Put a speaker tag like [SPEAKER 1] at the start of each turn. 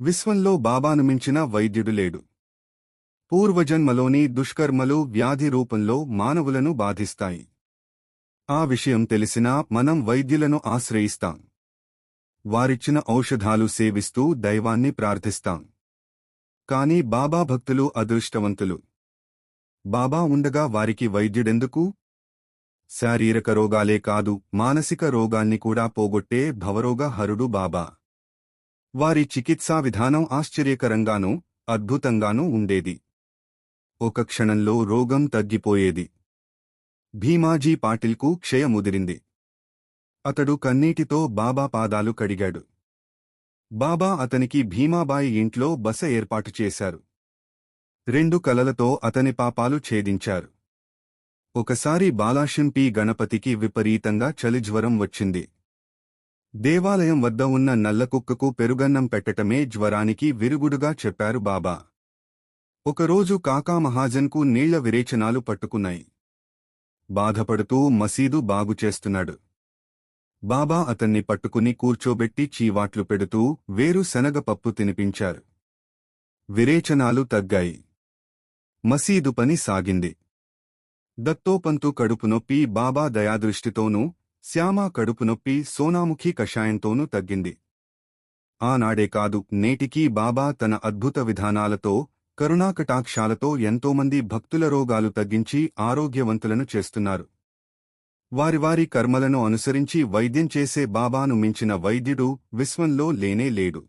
[SPEAKER 1] విశ్వంలో బాబాను మించిన వైద్యుడు లేడు. పూర్వజన్మలోని దుష్కర్మలు వ్యాధి రూపంలో మానవులను బాధిస్తాయి. ఆ విషయం తెలిసినా మనం వైద్యులను ఆశ్రయిస్తాం. వారిచ్చిన ఔషధాలు సేవిస్తూ దైవాన్ని ప్రార్థిస్తాం. కాని బాబా భక్తులు అదృష్టవంతులు. బాబా ఉండగా వారికి వైద్యుడెందుకు? శారీరక రోగాలే కాదు మానసిక రోగాల్ని కూడా పోగొట్టే భవరోగ హరుడు బాబా. వారి చికిత్సా విధానం ఆశ్చర్యకరంగానూ అద్భుతంగానూ ఉండేది. ఒక క్షణంలో రోగం తగ్గిపోయేది. భీమాజీ పాటిల్కు క్షయముదిరింది. అతడు కన్నీటితో బాబా పాదాలు కడిగాడు. బాబా అతనికి భీమాబాయి ఇంట్లో బస ఏర్పాటు చేశారు. రెండు కలలతో అతని పాపాలు ఛేదించారు. ఒకసారి బాలాషింపి గణపతికి విపరీతంగా చలిజ్వరం వచ్చింది. దేవాలయం వద్ద ఉన్న నల్లకుక్కకు పెరుగన్నం పెట్టటమే జ్వరానికి విరుగుడుగా చెప్పారు బాబా. ఒకరోజు కాకా మహాజన్కు నీళ్ళ విరేచనాలు పట్టుకున్నాయి. బాధపడుతూ మసీదు బాగుచేస్తున్నాడు బాబా అతన్ని పట్టుకుని కూర్చోబెట్టి చీవాట్లు పెడుతూ వేరు శనగపప్పు తినిపించారు. విరేచనాలు తగ్గాయి. మసీదు పని సాగింది. దత్తోపంతు కడుపు నొప్పి బాబా దయాదృష్టితోనూ శ్యామ కడుపు నొప్పి సోనాముఖి కషాయంతోనూ తగ్గింది. ఆనాడే కాదు నేటికీ బాబా తన అద్భుత విధానాలతో కరుణాకటాక్షాలతో ఎంతోమంది భక్తుల రోగాలు తగ్గించి ఆరోగ్యవంతులను చేస్తున్నారు. వారి వారి కర్మలను అనుసరించి వైద్యం చేసే బాబాను మించిన వైద్యుడు విశ్వంలో లేనే లేడు.